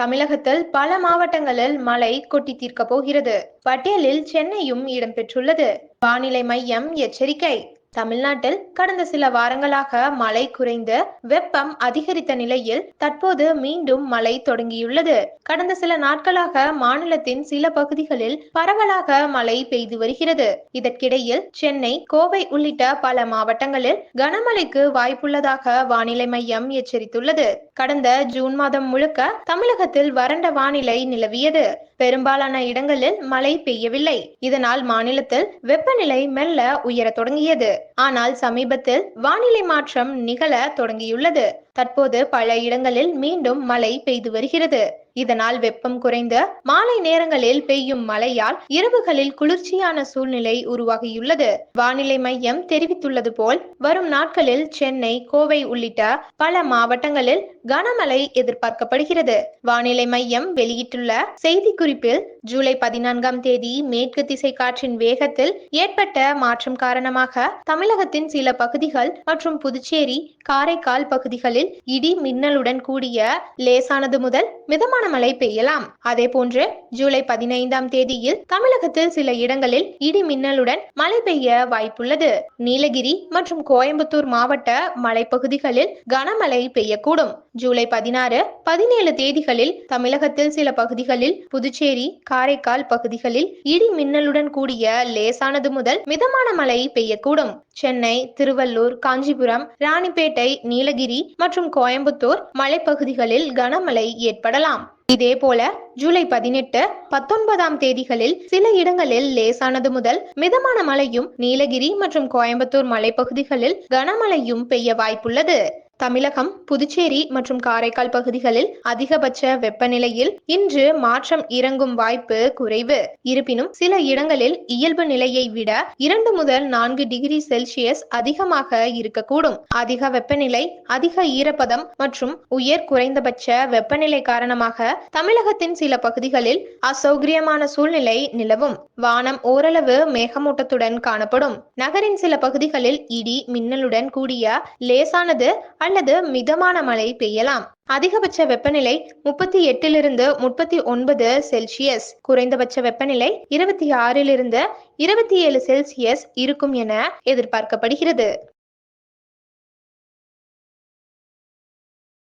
தமிழகத்தில் பல மாவட்டங்களில் மழை கொட்டி தீர்க்கப் போகிறது. பட்டியலில் சென்னையும் இடம்பெற்றுள்ளது. வானிலை மையம் எச்சரிக்கை. தமிழ்நாட்டில் கடந்த சில வாரங்களாக மழை குறைந்து வெப்பம் அதிகரித்த நிலையில் தற்போது மீண்டும் மழை தொடங்கியுள்ளது. கடந்த சில நாட்களாக மாநிலத்தின் சில பகுதிகளில் பரவலாக மழை பெய்து வருகிறது. இதற்கிடையில் சென்னை கோவை உள்ளிட்ட பல மாவட்டங்களில் கனமழைக்கு வாய்ப்புள்ளதாக வானிலை மையம் எச்சரித்துள்ளது. கடந்த ஜூன் மாதம் முழுக்க தமிழகத்தில் வறண்ட வானிலை நிலவியது. பெரும்பாலான இடங்களில் மழை பெய்யவில்லை. இதனால் மாநிலத்தில் வெப்பநிலை மெல்ல உயரத் தொடங்கியது. ஆனால் சமீபத்தில் வானிலை மாற்றம் நிகழ தொடங்கியுள்ளது. தற்போது பல இடங்களில் மீண்டும் மழை பெய்து வருகிறது. இதனால் வெப்பம் குறைந்து மாலை நேரங்களில் பெய்யும் மழையால் இரவுகளில் குளிர்ச்சியான சூழ்நிலை உருவாகியுள்ளது. வானிலை மையம் தெரிவித்துள்ளது போல் வரும் நாட்களில் சென்னை கோவை உள்ளிட்ட பல மாவட்டங்களில் கனமழை எதிர்பார்க்கப்படுகிறது. வானிலை மையம் வெளியிட்டுள்ள செய்திக்குறிப்பில் ஜூலை பதினான்காம் தேதி மேற்கு திசை காற்றின் வேகத்தில் ஏற்பட்ட மாற்றம் காரணமாக தமிழகத்தின் சில பகுதிகள் மற்றும் புதுச்சேரி காரைக்கால் பகுதிகளில் இடி மின்னலுடன் கூடிய லேசானது முதல் மிதமான மழை பெய்யலாம். அதே போன்று ஜூலை பதினைந்தாம் தேதியில் தமிழகத்தில் சில இடங்களில் இடி மின்னலுடன் மழை பெய்ய வாய்ப்புள்ளது. நீலகிரி மற்றும் கோயம்புத்தூர் மாவட்ட மலைப்பகுதிகளில் கனமழை பெய்யக்கூடும். ஜூலை பதினாறு பதினேழு தேதிகளில் தமிழகத்தில் சில பகுதிகளில் புதுச்சேரி காரைக்கால் பகுதிகளில் இடி மின்னலுடன் கூடிய லேசானது முதல் மிதமான மழை பெய்யக்கூடும். சென்னை திருவள்ளூர் காஞ்சிபுரம் ராணிப்பேட்டை நீலகிரி மற்றும் கோயம்புத்தூர் மலைப்பகுதிகளில் கனமழை ஏற்படலாம். இதே போல ஜூலை பதினெட்டு பத்தொன்பதாம் தேதிகளில் சில இடங்களில் லேசானது முதல் மிதமான மழையும் நீலகிரி மற்றும் கோயம்புத்தூர் மலைப்பகுதிகளில் கனமழையும் பெய்ய வாய்ப்புள்ளது. தமிழகம் புதுச்சேரி மற்றும் காரைக்கால் பகுதிகளில் அதிகபட்ச வெப்பநிலையில் இன்று மாற்றம் இறங்கும் வாய்ப்பு குறைவு. இருப்பினும் சில இடங்களில் இயல்பு நிலையை விட இரண்டு முதல் நான்கு டிகிரி செல்சியஸ் அதிகமாக இருக்கக்கூடும். அதிக வெப்பநிலை அதிக ஈரப்பதம் மற்றும் உயர் குறைந்தபட்ச வெப்பநிலை காரணமாக தமிழகத்தின் சில பகுதிகளில் அசௌகரியமான சூழ்நிலை நிலவும். வானம் ஓரளவு மேகமூட்டத்துடன் காணப்படும். நகரின் சில பகுதிகளில் இடி மின்னலுடன் கூடிய லேசானது அல்லது மிதமான மழை பெய்யலாம். அதிகபட்ச வெப்பநிலை முப்பத்தி எட்டிலிருந்து முப்பத்தி ஒன்பது செல்சியஸ். குறைந்தபட்ச வெப்பநிலை இருபத்தி ஆறிலிருந்து இருபத்தி ஏழு செல்சியஸ் இருக்கும் என எதிர்பார்க்கப்படுகிறது.